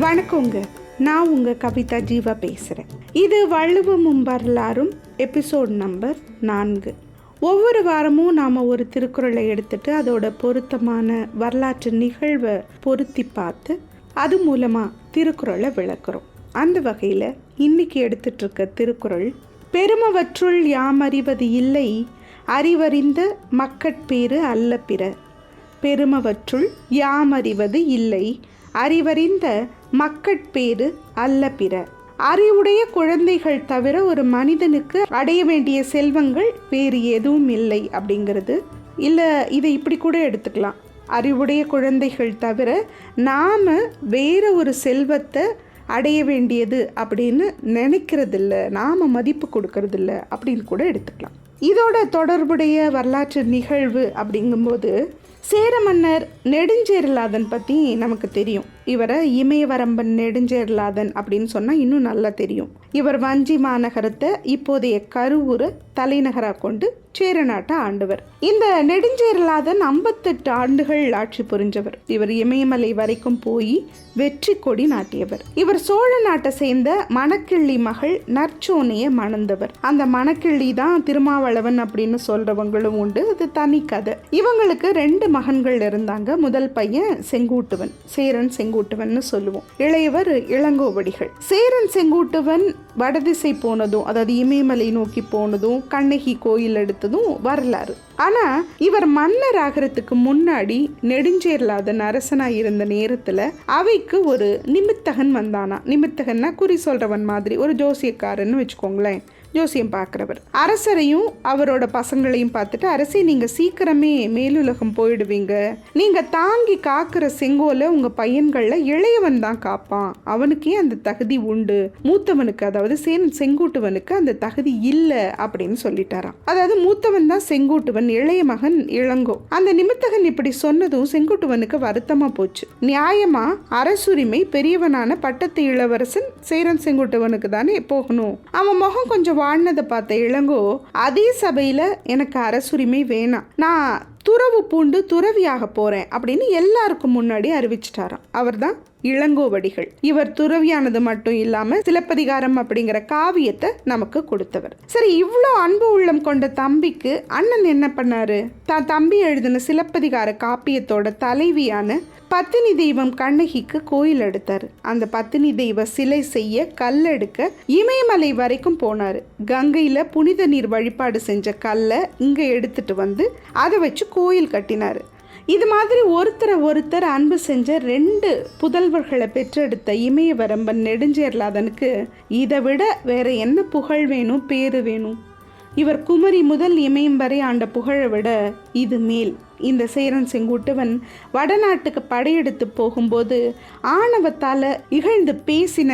வணக்கங்க. நான் உங்கள் கவிதா ஜீவா பேசுகிறேன் இது வள்ளுவமும் வரலாறும் எபிசோட் நம்பர் நான்கு. ஒவ்வொரு வாரமும் நாம் ஒரு திருக்குறளை எடுத்துட்டு அதோட பொருத்தமான வரலாற்று நிகழ்வை பொருத்தி பார்த்து அது மூலமாக திருக்குறளை விளக்குறோம். அந்த வகையில் இன்னைக்கு எடுத்துட்ருக்க திருக்குறள் பெருமவற்றுள் யாம் அறிவது இல்லை அறிவறிந்த மக்கட்பேறு அல்ல பிற. பெருமவற்றுள் யாம் அறிவது இல்லை அறிவறிந்த மக்கட்பேறு அல்ல பிற. அறிவுடைய குழந்தைகள் தவிர ஒரு மனிதனுக்கு அடைய வேண்டிய செல்வங்கள் வேறு எதுவும் இல்லை அப்படிங்கிறது. இல்லை இதை இப்படி கூட எடுத்துக்கலாம். அறிவுடைய குழந்தைகள் தவிர நாம் வேற ஒரு செல்வத்தை அடைய வேண்டியது அப்படின்னு நினைக்கிறதில்ல. நாம் மதிப்பு கொடுக்கறதில்ல அப்படின்னு கூட எடுத்துக்கலாம். இதோட தொடர்புடைய வரலாற்று நிகழ்வு அப்படிங்கும்போது சேர மன்னர் நெடுஞ்சேரலாதன் பற்றி நமக்கு தெரியும். இவரை இமயவரம்பன் நெடுஞ்சேரலாதன் அப்படின்னு சொன்னால் இன்னும் நல்லா தெரியும். இவர் வஞ்சி மாநகரத்தை இப்போதைய கருவூரை தலைநகராக கொண்டு சேர நாட்டை ஆண்டவர். இந்த நெடுஞ்சேரலாதன் ஐம்பத்தெட்டு ஆண்டுகள் ஆட்சி புரிஞ்சவர். இவர் இமயமலை வரைக்கும் போய் வெற்றி கொடி நாட்டியவர். இவர் சோழ நாட்டை சேர்ந்த மணக்கிள்ளி மகள் நற்சோனையை மணந்தவர். அந்த மணக்கிள்ளி தான் திருமாவளவன் அப்படின்னு சொல்றவங்களும் உண்டு. அது தனி கதை. இவங்களுக்கு ரெண்டு மகன்கள் இருந்தாங்க. முதல் பையன் செங்கூட்டுவன். சேரன் செங்கூட்டுவன் சொல்லுவோம். இளையவர் இளங்கோவடிகள். சேரன் செங்கூட்டுவன் வடதிசை போனதும் அதாவது இமயமலை நோக்கி போனதும் கண்ணகி கோயில் எடுத்து பார்த்ததும் வரலாறு. ஆனா இவர் மன்னர் ஆகிறதுக்கு முன்னாடி நெடுஞ்சேரலாத அரசனா இருந்த நேரத்துல அவைக்கு ஒரு நிமித்தகன் வந்தானா? நிமித்தகன்னா குறி சொல்றவன் மாதிரி ஒரு ஜோசியக்காரன்னு வச்சுக்கோங்களேன். ஜோசியம் பார்க்குறவர். அரசரையும் அவரோட பசங்களையும் பார்த்துட்டு அரசே நீங்கள் சீக்கிரமே மேலுலகம் போயிடுவீங்க. நீங்கள் தாங்கி காக்கிற செங்கோலை உங்கள் பையன்களில் இளையவன் தான் காப்பான். அவனுக்கே அந்த தகுதி உண்டு. மூத்தவனுக்கு அதாவது சேன் செங்கூட்டுவனுக்கு அந்த தகுதி இல்லை அப்படின்னு சொல்லிட்டாராம். அதாவது மூத்தவன் தான் செங்கூட்டுவன் இளைய மகன் இளங்கோ. அந்த நிமித்தகன் இப்படி சொன்னதும் செங்கூட்டுவனுக்கு வருத்தமாக போச்சு. நியாயமா அரசுரிமை பெரியவனான பட்டத்து இளவரசன் சேரன் செங்குட்டுவனுக்கு தானே போகணும். அவன் முகம் கொஞ்சம் வாழ்னதை பார்த்த இளங்கோ அதே சபையில் எனக்கு அரசுரிமை வேணாம். நான் துறவு பூண்டு துறவியாக போகிறேன் அப்படின்னு எல்லாருக்கும் முன்னாடி அறிவிச்சிட்டாராம். அவர் தான் இளங்கோவடிகள். இவர் துறவியானது மட்டும் இல்லாம சிலப்பதிகாரம் அப்படிங்கிற காவியத்தை நமக்கு கொடுத்தவர். சரி இவ்வளோ அன்பு உள்ளம் கொண்ட தம்பிக்கு அண்ணன் என்ன பண்ணாரு? தான் தம்பி எழுதின சிலப்பதிகார காப்பியத்தோட தலைவியான பத்தினி தெய்வம் கண்ணகிக்கு கோயில் எடுத்தார். அந்த பத்தினி தெய்வ சிலை செய்ய கல் எடுக்க இமயமலை வரைக்கும் போனார். கங்கையில் புனித நீர் வழிபாடு செஞ்ச கல்லை இங்கே எடுத்துட்டு வந்து அதை வச்சு கோயில் கட்டினார். இது மாதிரி ஒருத்தரை ஒருத்தர் அன்பு செஞ்ச ரெண்டு புதல்வர்களை பெற்றெடுத்த இமயவரம்பன் நெடுஞ்சேர்லாதனுக்கு இதை விட வேற என்ன புகழ் வேணும் பேரு வேணும்? இவர் குமரி முதல் இமயம் வரை ஆண்ட புகழை விட இது மேல். இந்த சேரன் செங்குட்டுவன் வடநாட்டுக்கு படையெடுத்து போகும்போது ஆணவத்தால் இகழ்ந்து பேசின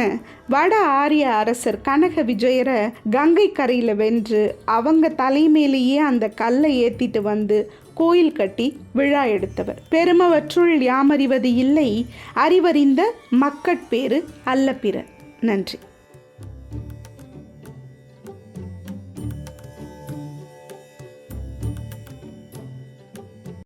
வட ஆரிய அரசர் கனக விஜயரை கங்கை கரையில் வென்று அவங்க தலைமையிலேயே அந்த கல்லை ஏற்றிட்டு வந்து கோயில் கட்டி விழா எடுத்தவர். பெருமவற்றுள் யாமறிவது இல்லை. அறிவறிந்த மக்கட்பேறு அல்ல பிற நன்றி.